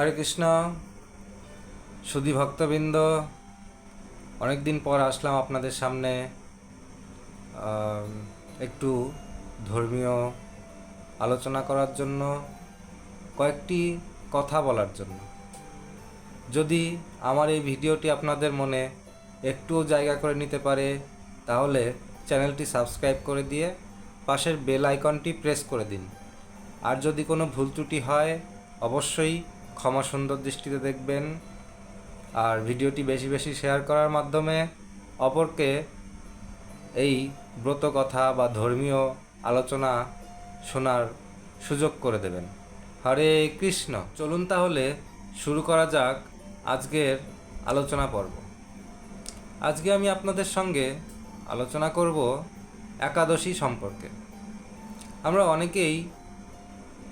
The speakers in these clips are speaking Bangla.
হরে কৃষ্ণ, সুধী ভক্তবৃন্দ অনেক দিন পর আসলাম আপনাদের সামনে একটু ধর্মীয় আলোচনা করার জন্য, কয়েকটি কথা বলার জন্য। যদি আমার এই ভিডিওটি আপনাদের মনে একটুও জায়গা করে নিতে পারে, তাহলে চ্যানেলটি সাবস্ক্রাইব করে দিয়ে পাশের বেল আইকনটি প্রেস করে দিন। আর যদি কোনো ভুল ত্রুটি হয়, অবশ্যই ক্ষমা সুন্দর দৃষ্টিতে দেখবেন আর ভিডিওটি বেশি বেশি শেয়ার করার মাধ্যমে অপরকে এই ব্রত কথা বা ধর্মীয় আলোচনা শোনার সুযোগ করে দেবেন। হরে কৃষ্ণ। চলুন তাহলে শুরু করা যাক আজকের আলোচনা পর্ব। আজকে আমি আপনাদের সঙ্গে আলোচনা করব একাদশী সম্পর্কে। আমরা অনেকেই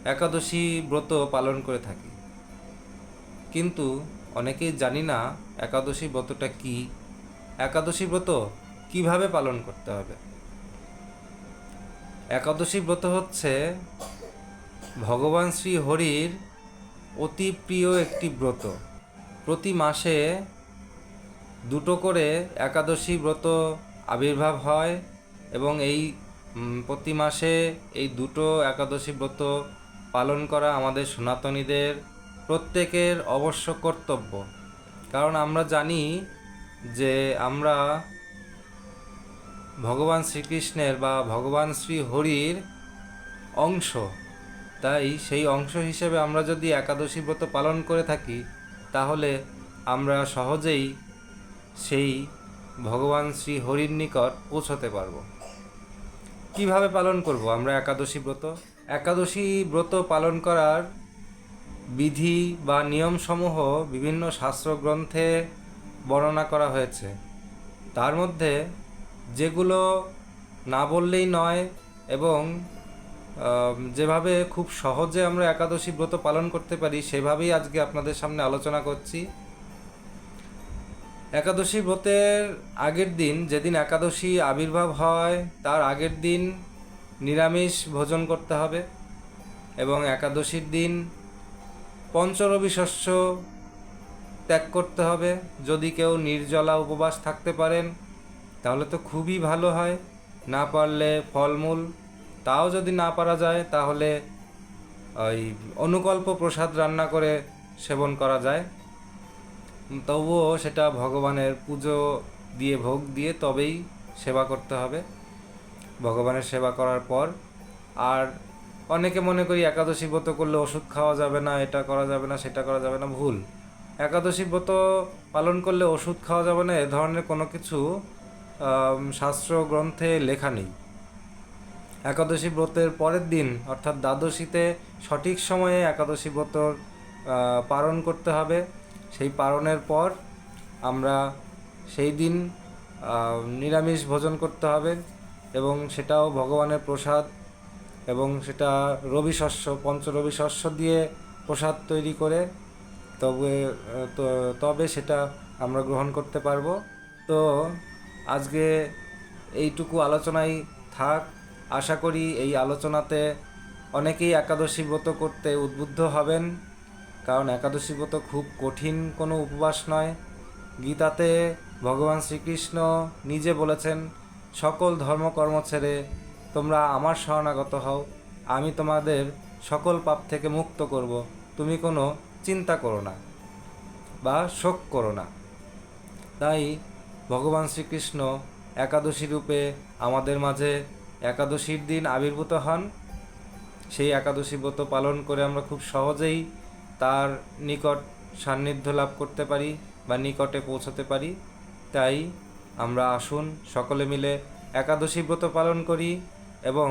একাদশী ব্রত পালন করে থাকি। কিন্তু অনেকেই জানি না একাদশী ব্রতটা কি। একাদশী ব্রত কীভাবে পালন করতে হবে? একাদশী ব্রত হচ্ছে ভগবান শ্রী হরির অতি প্রিয় একটি ব্রত। প্রতি মাসে দুটো করে একাদশী ব্রত আবির্ভাব হয় এবং এই প্রতি মাসে এই দুটো একাদশী ব্রত পালন করা আমাদের সনাতনীদের প্রত্যেকের অবশ্য কর্তব্য। কারণ আমরা জানি যে আমরা ভগবান শ্রীকৃষ্ণের বা ভগবান শ্রী হরির অংশ। তাই সেই অংশ হিসেবে আমরা যদি একাদশী ব্রত পালন করে থাকি, তাহলে আমরা সহজেই সেই ভগবান শ্রী হরির নিকট পৌঁছতে পারব। কীভাবে পালন করব আমরা একাদশী ব্রত? একাদশী ব্রত পালন করার বিধি বা নিয়মসমূহ বিভিন্ন শাস্ত্রগ্রন্থে বর্ণনা করা হয়েছে। তার মধ্যে যেগুলো না বললেই নয় এবং যেভাবে খুব সহজে আমরা একাদশী ব্রত পালন করতে পারি, সেভাবেই আজকে আপনাদের সামনে আলোচনা করছি। একাদশী ব্রতের আগের দিন, যেদিন একাদশী আবির্ভাব হয়, তার আগের দিন নিরামিষ ভোজন করতে হবে এবং একাদশীর দিন পঞ্চরবি শস্য ত্যাগ করতে হবে। যদি কেউ নির্জলা উপবাস থাকতে পারেন, তাহলে তো খুবই ভালো হয়। না পারলে ফলমূল, তাও যদি না পারা যায়, তাহলে ওই অনুকল্প প্রসাদ রান্না করে সেবন করা যায়। তবুও সেটা ভগবানের পুজো দিয়ে ভোগ দিয়ে তবেই সেবা করতে হবে। ভগবানের সেবা করার পর আর অনেকে মনে করি একাদশী ব্রত করলে ওষুধ খাওয়া যাবে না এটা করা যাবে না সেটা করা যাবে না ভুল। একাদশী ব্রত পালন করলে ওষুধ খাওয়া যাবে না এ ধরনের কোনো কিছু শাস্ত্র গ্রন্থে লেখা নেই। একাদশী ব্রতের পরের দিন অর্থাৎ দ্বাদশীতে সঠিক সময়ে একাদশী ব্রতর আহ, পালন করতে হবে। সেই পালনের পর আমরা সেই দিন নিরামিষ ভোজন করতে হবে এবং সেটাও ভগবানের প্রসাদ এবং সেটা রবি শস্য, পঞ্চরবি শস্য দিয়ে প্রসাদ তৈরি করে তবে তবে সেটা আমরা গ্রহণ করতে পারব। তো আজকে এইটুকু আলোচনাই থাক। আশা করি এই আলোচনাতে অনেকেই একাদশী ব্রত করতে উদ্বুদ্ধ হবেন, কারণ একাদশী ব্রত খুব কঠিন কোনো উপবাস নয়। গীতাতে ভগবান শ্রীকৃষ্ণ নিজে বলেছেন, সকল ধর্মকর্ম ছেড়ে তোমরা আমার শরণাগত হও। আমি তোমাদের সকল পাপ থেকে মুক্ত করব। তুমি কোনো চিন্তা করো না বা শোক করো না। তাই ভগবান শ্রীকৃষ্ণ একাদশী রূপে আমাদের মাঝে একাদশীর দিন আবির্ভূত হন। সেই একাদশী ব্রত পালন করে আমরা খুব সহজেই তার নিকট সান্নিধ্য লাভ করতে পারি বা নিকটে পৌঁছতে পারি। তাই আমরা আসুন সকলে মিলে একাদশী ব্রত পালন করি। এবং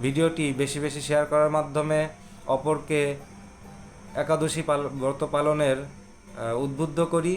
ভিডিওটি বেশি বেশি শেয়ার করার মাধ্যমে অপরকে একাদশী পাল ব্রত পালনের উদ্বুদ্ধ করি।